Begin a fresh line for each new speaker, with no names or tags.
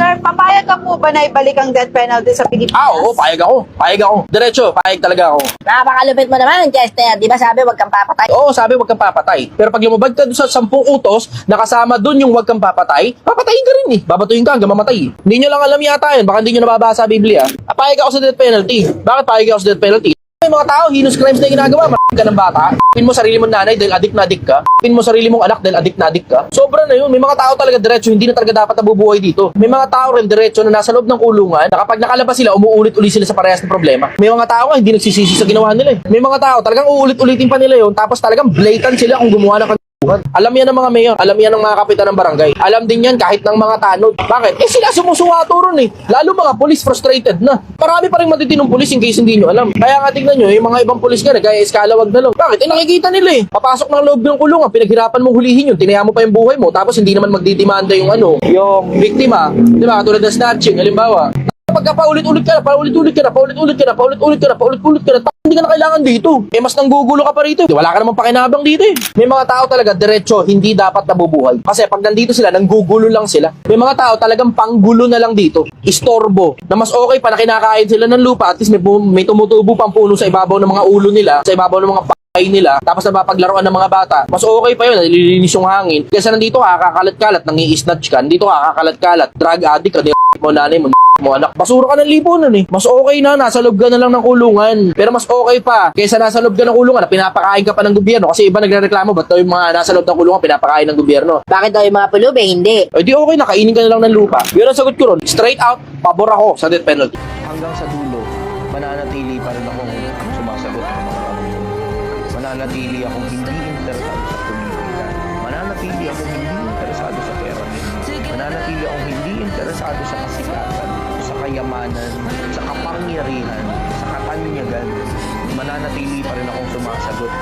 Sir, papayag ka po ba na ibalik ang death penalty sa Pilipinas?
Ah, oo, payag ako. Payag ako. Diretso, payag talaga ako.
Napakalupit mo naman, Chester. Di ba sabi wag kang papatay?
Oo, sabi wag kang papatay. Pero pag lumabag ka sa sampung utos, nakasama doon yung wag kang papatay, papatayin ka rin eh. Babatuhin ka hanggang mamatay. Hindi nyo lang alam yata yun. Baka hindi nyo nababasa sa Biblia. Ah, payag ako sa death penalty. Bakit payag ako sa death penalty? May mga tao, heinous crimes na yung ginagawa. Marami ka ng bata. Pin mo sarili mong nanay dahil adik na adik ka. Pin mo sarili mong anak dahil adik na adik ka. Sobra na yun. May mga tao talaga diretso, hindi na talaga dapat nabubuhay dito. May mga tao rin diretso na nasa loob ng kulungan na kapag nakalabas sila, umuulit-ulit sila sa parehas ng problema. May mga tao nga hindi nagsisisi sa ginawa nila eh. May mga tao talagang uulit-ulitin pa nila yun tapos talagang blatant sila kung gumawa ng. Alam yan ng mga mayor, alam yan ng mga kapitan ng barangay. Alam din yan kahit ng mga tanod. Bakit? Eh sila sumusuwato ron eh. Lalo mga police frustrated na. Marami pa rin matitinong police in case hindi nyo alam. Kaya nga tignan nyo, yung mga ibang police nga, kaya eskalawag na lang. Bakit? Eh nakikita nila eh. Papasok ng loob ng kulungan, pinaghirapan mong hulihin yun, tinaya mo pa yung buhay mo, tapos hindi naman magdidemanda yung ano, yung biktima. Di ba? Tulad ng snatching, halimbawa. Pagka paulit-ulit ka na, paulit-ulit ka na, paulit-ulit ka na, paulit-ulit ka na, paulit-ulit ka na, ta- hindi ka na kailangan dito. Eh, mas nanggugulo ka pa rito. Wala ka namang pakinabang dito eh. May mga tao talaga, diretso, hindi dapat nabubuhay. Kasi pag nandito sila, nanggugulo lang sila. May mga tao talagang panggulo na lang dito. Istorbo. Na mas okay pa na kinakain sila ng lupa, at least may, may tumutubo pang puno sa ibabaw ng mga ulo nila, sa ibabaw ng mga ay nila, tapos napapaglaruan ng mga bata, mas okay pa yun, nalilinis yung hangin. Kaysa nandito ka, kakakalat-kalat, nangi-snatch ka, nandito ka, kakakalat-kalat, drug addict ka, mo nanay mo, mo anak. Basura ka ng lipunan eh. Mas okay na, nasa loob ka na lang ng kulungan. Pero mas okay pa, kaysa nasa loob ka ng kulungan, na pinapakain ka pa ng gobyerno. Kasi iba nagrereklamo, ba't daw yung mga nasa loob ng kulungan, pinapakain ng gobyerno?
Bakit daw yung mga pulubi? Hindi.
Eh di okay na, kainin ka na lang ng lupa. Yun ang sagot ko ron. Straight out, pabor ako sa death penalty. Hanggang sa dulo, mananatili pa rin akong sumasagot ng mga tanong. Mananatili akong hindi interesado sa politika. Mananatili akong hindi interesado sa pera. Mananatili akong hindi interesado sa kasikatan, sa kayamanan, sa kapangyarihan, sa katanyagan. Mananatili pa rin akong sumasagot